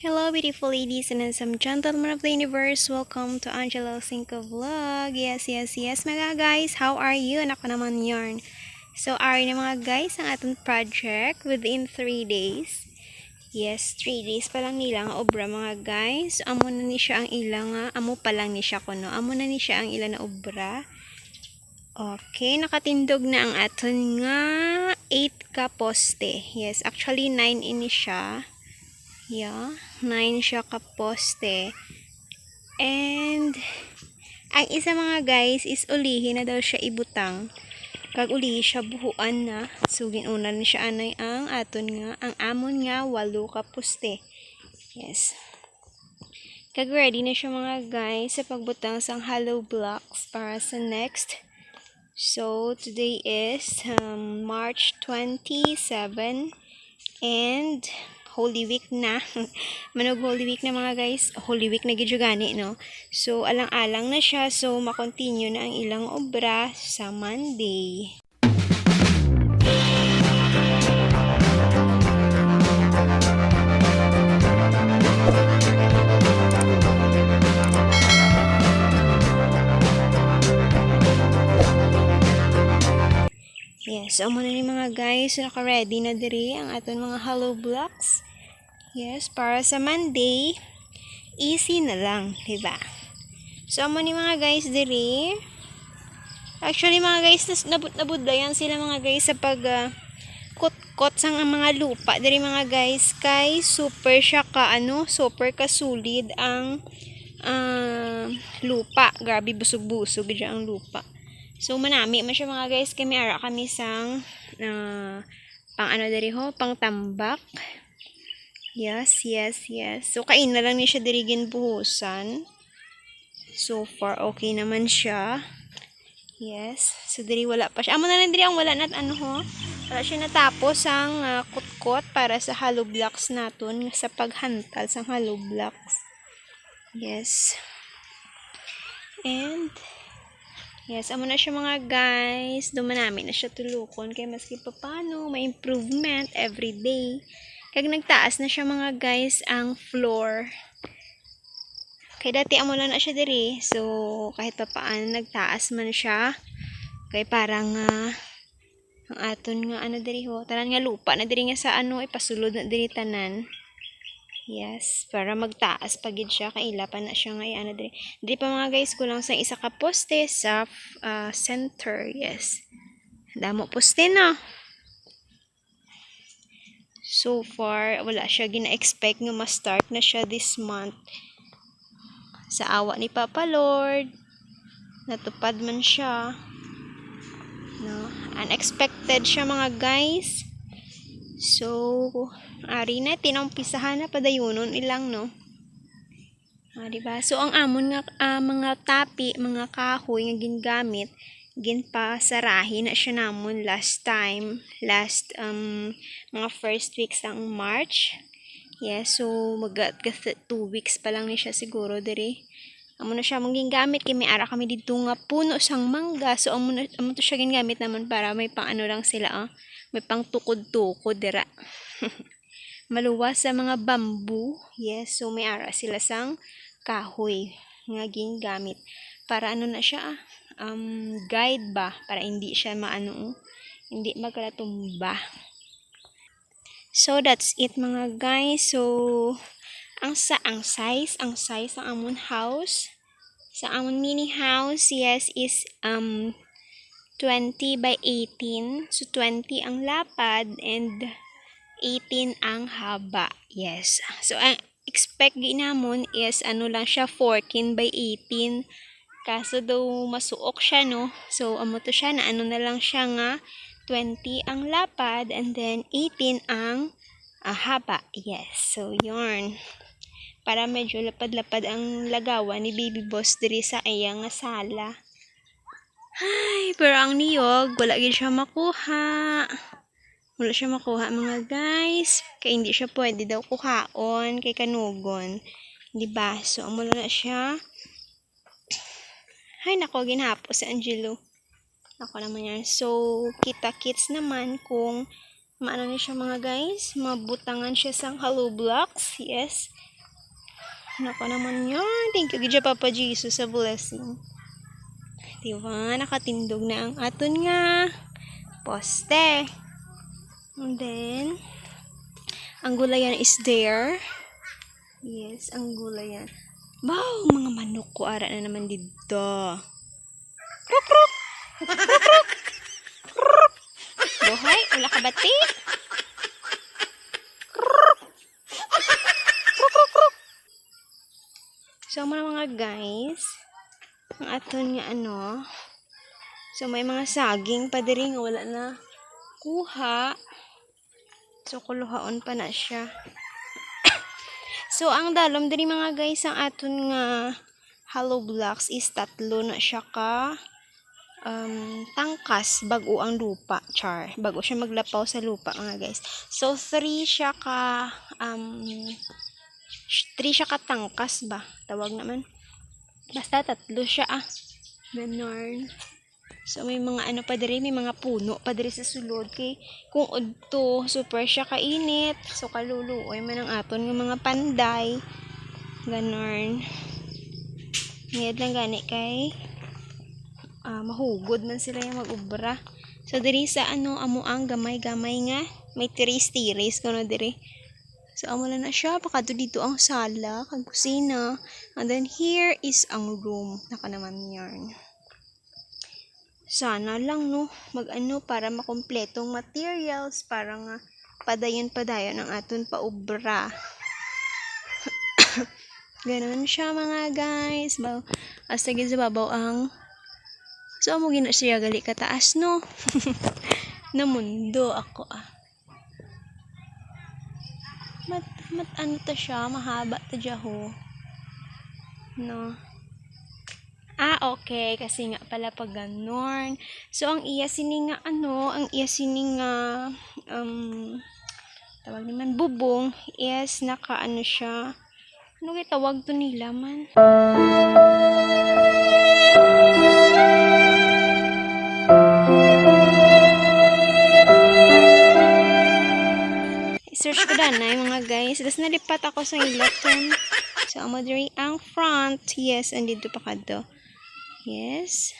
Hello, beautiful ladies and some gentlemen of the universe. Welcome to Angelo Cinco Vlog. Yes, yes, yes, mga guys. How are you? Anak ko naman yarn. So, are na mga guys ang atong project within 3 days. Yes, 3 days pa lang nila nga obra mga guys. Amo na ni siya ang ilang. Amo pa lang ni siya kuno. Amo na ni siya ang ilang na obra. Okay, nakatindog na ang aton nga 8 ka poste. Yes, actually 9 ini siya. Yeah, 9 siya ka poste. And ang isa mga guys is ulihin na daw siya ibutang. Kag ulihi siya buhuan na. So ginunan ni siya anay ang aton nga ang amon nga walo ka poste. Yes. Kag ready na siya mga guys sa pagbutang sang hollow blocks para sa next So, today is um, March 27 and Holy Week na. Manog Holy Week na mga guys. Holy Week na gani, no? So, alang-alang na siya. So, makontinue na ang ilang obra sa Monday. Yes, amo ni mga guys, naka-ready na diri ang aton mga hollow blocks. Yes, para sa Monday, easy na lang, 'di ba? So amo ni mga guys diri. Actually mga guys, nas nabud nabudlayan sila mga guys sa pag ah, kot-kot sang ang mga lupa diri mga guys kay super siya ka ano, super ka sulid ang ah, lupa. Grabe busog-busog dyan ang lupa. So manami man siya mga guys kami ara kami sang uh, pang ano diri ho, pang tambak. Yes, yes, yes. So kain na lang ni siya diri ginbuhusan. So far okay naman siya. Yes. So diri wala pa siya. Amo na lang diri ang wala nat ano ho. Wala siya natapos ang uh, kutkot para sa hollow blocks naton sa paghantal sa hollow blocks. Yes. And Yes, amo na siya mga guys. Dumanami na siya tulukon kay maski pa paano, may improvement every day. Kag nagtaas na siya mga guys ang floor. Kay dati amo lang na siya diri. So kahit pa paano nagtaas man siya. Kay parang uh, ang aton nga ano diri ho, tanan nga lupa na diri nga sa ano ipasulod na diri tanan. Yes, para magtaas pagid siya kaila pa na siya nga ano diri. Diri pa mga guys kulang sa isa ka poste sa uh, center. Yes. Damo poste na. So far wala siya gina-expect nga ma-start na siya this month. Sa awa ni Papa Lord, natupad man siya. No, unexpected siya mga guys. So, ari na tinumpisahan na padayunon ilang no. Ah, di ba? So ang amon nga ah, mga tapi, mga kahoy nga gingamit ginpasarahi na siya namon last time, last um mga first weeks ng March. Yes, so magat two weeks pa lang ni siya siguro diri. Amo na siya mong gingamit kay may ara kami dito nga puno sang mangga. So amo na amo to siya gingamit naman para may pang ano lang sila ah. May pang tukod-tukod dira. Maluwas sa mga bamboo. Yes, so may ara sila sang kahoy nga gingamit. Para ano na siya ah, um, guide ba para hindi siya maano hindi magkalatumba. So that's it mga guys. So ang sa ang size, ang size ng amon house sa amon mini house, yes, is um 20 by 18. So 20 ang lapad and 18 ang haba. Yes. So ang expect ginamon is ano lang siya 14 by 18. Kaso daw masuok siya no. So amo to siya na ano na lang siya nga 20 ang lapad and then 18 ang uh, haba. Yes. So yarn para medyo lapad-lapad ang lagawan ni Baby Boss diri sa iyang sala. Ay, pero ang niyog, wala gid siya makuha. Wala siya makuha mga guys. Kaya hindi siya pwede daw kuhaon kay kanugon. Di ba? So, amo na siya. Ay, nako, ginhapo si Angelo. Ako naman yan. So, kita kits naman kung maano ni siya mga guys. Mabutangan siya sang hollow blocks. Yes. Nako naman yan. Thank you, Gidya Papa Jesus, sa blessing. Diba? Nakatindog na ang aton nga poste. And then, ang gulayan is there. Yes, ang gulayan. Wow, mga manok ko ara na naman dito. Kruk. Kruk, kruk. Kruk. Buhay, wala ka bati? So, mga mga guys, ang aton nga ano, so may mga saging pa diri nga wala na kuha. So, kuluhaon pa na siya. so, ang dalom diri mga guys, ang aton nga hollow blocks is tatlo na siya ka um, tangkas bago ang lupa, char. Bago siya maglapaw sa lupa, mga guys. So, three siya ka um, three siya katangkas ba? Tawag naman. Basta tatlo siya ah. Ganon. So may mga ano pa diri, may mga puno pa diri sa sulod kay kung udto super siya kainit. So kaluluoy man ang aton ng mga panday. Ganon. Ngayad lang gani kay ah, mahugod man sila yung mag-ubra. So diri sa ano amo ang gamay-gamay nga may tiris-tiris kuno diri. So, amo na siya. Pakado dito ang sala, kag kusina. And then, here is ang room. Naka naman yarn. Sana lang, no, mag-ano, para makompletong materials, para nga padayon-padayon ang aton paubra. Ganon siya, mga guys. Ba Hasta sa babaw ang So, amo gina siya gali kataas, no? Namundo ako, ah mat, ano to siya, mahaba to ho. No. Ah, okay. Kasi nga pala pag ganon. So, ang iya sini nga, ano, ang iya sini nga, um, tawag naman, bubong, is naka, ano siya, ano kaya tawag to nila man? Search ko na yung mga guys. Tapos nalipat ako sa electron. So, amo ang front. Yes, andito pa ka do. Yes.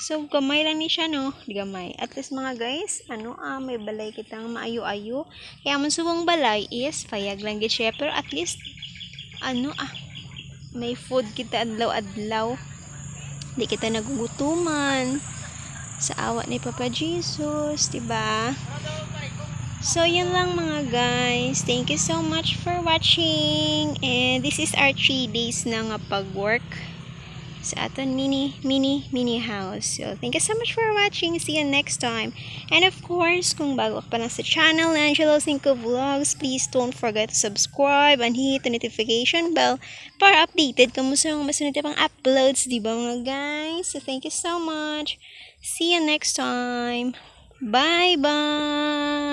So, gamay lang ni siya, no? Di gamay. At least mga guys, ano, ah, may balay kitang maayo-ayo. Kaya man subong balay is, payag lang gid siya. Pero at least, ano, ah, may food kita adlaw-adlaw. Di kita nagugutuman. Sa awa ni Papa Jesus, diba? So, yun lang mga guys. Thank you so much for watching. And this is our 3 days na nga pag-work sa aton mini, mini, mini house. So, thank you so much for watching. See you next time. And of course, kung bago pa lang sa channel, Angelo Cinco Vlogs, please don't forget to subscribe and hit the notification bell para updated ka sa mga masunod na pang uploads, di ba mga guys? So, thank you so much. See you next time. Bye-bye!